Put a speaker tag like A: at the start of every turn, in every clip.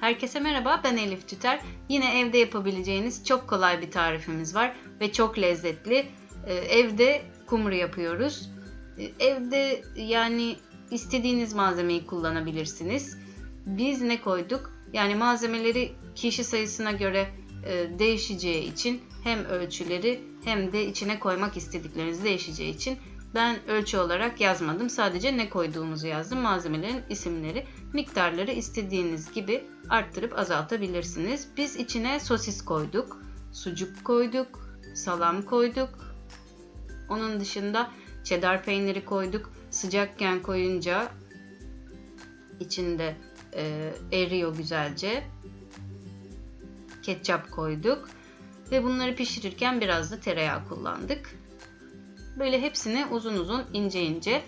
A: Herkese merhaba ben Elif Tüter. Yine evde yapabileceğiniz çok kolay bir tarifimiz var ve çok lezzetli. Ee, evde kumru yapıyoruz. Ee, evde yani istediğiniz malzemeyi kullanabilirsiniz. Biz ne koyduk? Yani malzemeleri kişi sayısına göre e, değişeceği için hem ölçüleri hem de içine koymak istedikleriniz değişeceği için ben ölçü olarak yazmadım. Sadece ne koyduğumuzu yazdım. Malzemelerin isimleri, miktarları istediğiniz gibi arttırıp azaltabilirsiniz. Biz içine sosis koyduk, sucuk koyduk, salam koyduk. Onun dışında cheddar peyniri koyduk. Sıcakken koyunca içinde e, eriyor güzelce. Ketçap koyduk ve bunları pişirirken biraz da tereyağı kullandık. Böyle hepsini uzun uzun ince ince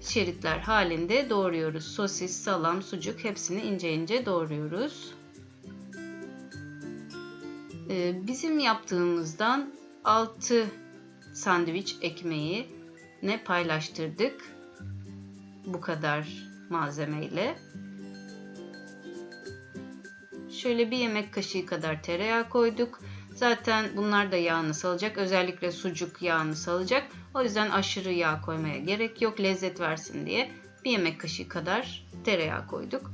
A: şeritler halinde doğruyoruz. Sosis, salam, sucuk hepsini ince ince doğruyoruz. Ee, bizim yaptığımızdan 6 sandviç ekmeği ne paylaştırdık. Bu kadar malzemeyle. Şöyle bir yemek kaşığı kadar tereyağı koyduk. Zaten bunlar da yağını salacak. Özellikle sucuk yağını salacak. O yüzden aşırı yağ koymaya gerek yok. Lezzet versin diye bir yemek kaşığı kadar tereyağı koyduk.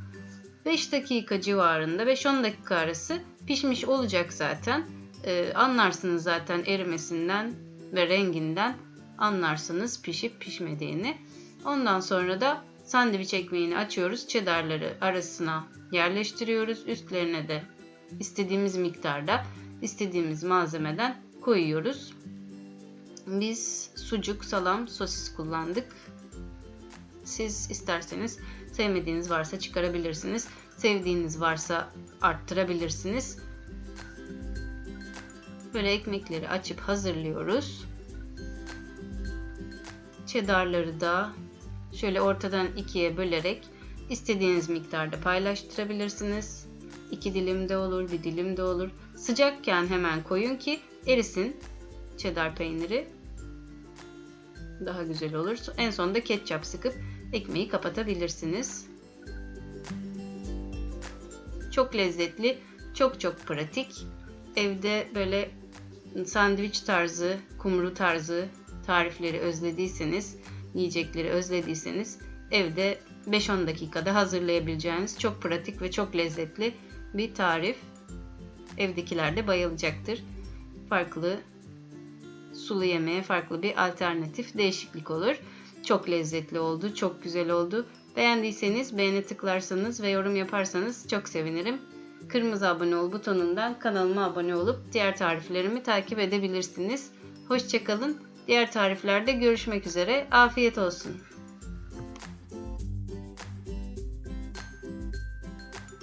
A: 5 dakika civarında 5-10 dakika arası pişmiş olacak zaten. Ee, anlarsınız zaten erimesinden ve renginden anlarsınız pişip pişmediğini. Ondan sonra da sandviç ekmeğini açıyoruz. Cheddarları arasına yerleştiriyoruz. Üstlerine de istediğimiz miktarda istediğimiz malzemeden koyuyoruz. Biz sucuk, salam, sosis kullandık. Siz isterseniz sevmediğiniz varsa çıkarabilirsiniz. Sevdiğiniz varsa arttırabilirsiniz. Böyle ekmekleri açıp hazırlıyoruz. Cheddarları da şöyle ortadan ikiye bölerek istediğiniz miktarda paylaştırabilirsiniz. İki dilim de olur, bir dilim de olur. Sıcakken hemen koyun ki erisin cheddar peyniri. Daha güzel olur. En sonunda ketçap sıkıp ekmeği kapatabilirsiniz. Çok lezzetli, çok çok pratik. Evde böyle sandviç tarzı, kumru tarzı tarifleri özlediyseniz, yiyecekleri özlediyseniz evde 5-10 dakikada hazırlayabileceğiniz çok pratik ve çok lezzetli bir tarif. Evdekiler de bayılacaktır. Farklı sulu yemeğe farklı bir alternatif değişiklik olur. Çok lezzetli oldu, çok güzel oldu. Beğendiyseniz beğene tıklarsanız ve yorum yaparsanız çok sevinirim. Kırmızı abone ol butonundan kanalıma abone olup diğer tariflerimi takip edebilirsiniz. Hoşçakalın. Diğer tariflerde görüşmek üzere. Afiyet olsun.